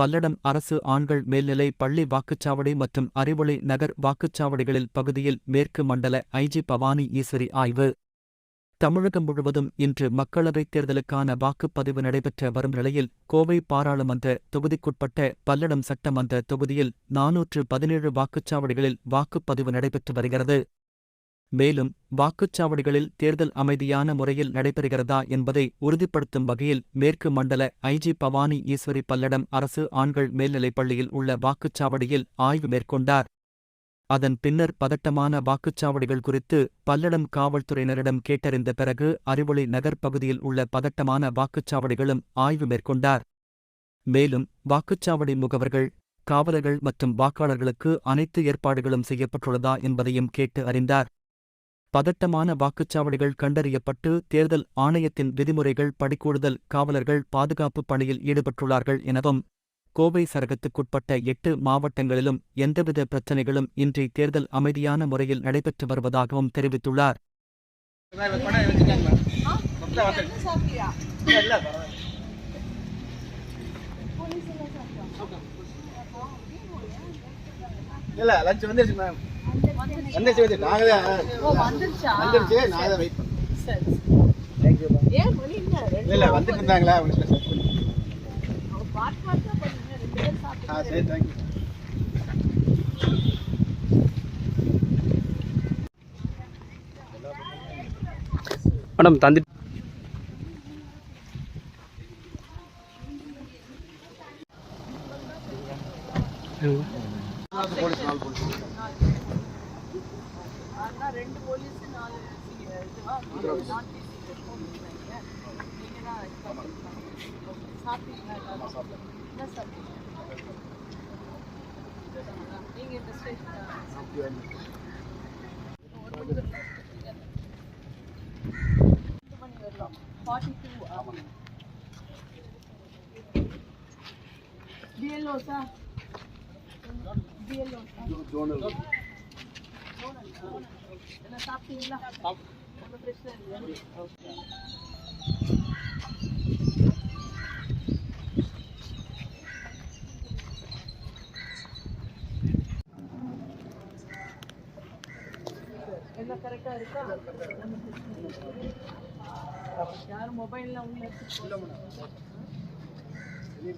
பல்லடம் அரசு ஆண்கள் மேல்நிலை பள்ளி வாக்குச்சாவடி மற்றும் அறிவொளி நகர் வாக்குச்சாவடிகளில் பகுதியில் மேற்கு மண்டல ஐஜி பவானி ஈஸ்வரி ஆய்வு. தமிழகம் முழுவதும் இன்று மக்களவைத் தேர்தலுக்கான வாக்குப்பதிவு நடைபெற்ற வரும் நிலையில் கோவை பாராளுமன்ற தொகுதிக்குட்பட்ட பல்லடம் சட்டமன்ற தொகுதியில் நாநூற்று பதினேழு வாக்குச்சாவடிகளில் வாக்குப்பதிவு நடைபெற்று வருகிறது. மேலும் வாக்குச்சாவடிகளில் தேர்தல் அமைதியான முறையில் நடைபெறுகிறதா என்பதை உறுதிப்படுத்தும் வகையில் மேற்கு மண்டல ஐஜி பவானி ஈஸ்வரி பல்லடம் அரசு ஆண்கள் மேல்நிலைப் பள்ளியில் உள்ள வாக்குச்சாவடியில் ஆய்வு மேற்கொண்டார். அதன் பின்னர் பதட்டமான வாக்குச்சாவடிகள் குறித்து பல்லடம் காவல்துறையினரிடம் கேட்டறிந்த பிறகு அறிவொளி நகர் பகுதியில் உள்ள பதட்டமான வாக்குச்சாவடிகளும் ஆய்வு மேற்கொண்டார். மேலும் வாக்குச்சாவடி முகவர்கள் காவலர்கள் மற்றும் வாக்காளர்களுக்கு அனைத்து ஏற்பாடுகளும் செய்யப்பட்டுள்ளதா என்பதையும் கேட்டு அறிந்தார். பதட்டமான வாக்குச்சாவடிகள் கண்டறியப்பட்டு தேர்தல் ஆணையத்தின் விதிமுறைகள் படிக்கூடுதல் காவலர்கள் பாதுகாப்பு பணியில் ஈடுபட்டுள்ளார்கள் எனவும் கோவை சரகத்துக்குட்பட்ட எட்டு மாவட்டங்களிலும் எந்தவித பிரச்சினைகளும் இன்றி தேர்தல் அமைதியான முறையில் நடைபெற்று வருவதாகவும் தெரிவித்துள்ளார். இல்லை லஞ்ச் வந்துருச்சு மேம் வந்துருச்சு வந்துருச்சு. நாங்கள் தான் வந்துருச்சா? தான் வெயிட் பண்ணோம் தேங்க்யூ இல்லை? இல்லை வந்துட்டு இருந்தாங்களா? பண்ணி. ஆ சரி தேங்க்யூ மேடம் தந்தி நீங்க இந்த ஸ்டேஷன் ரெண்டு சார் ஜோனல் என்ன சாப்பிட்டீங்களா ஒன்றும் பிரச்சனை இல்லை எல்லாம் கரெக்டாக இருக்கா யாரும் மொபைல்லாம் உள்ள எடுத்து சொல்ல வெளியே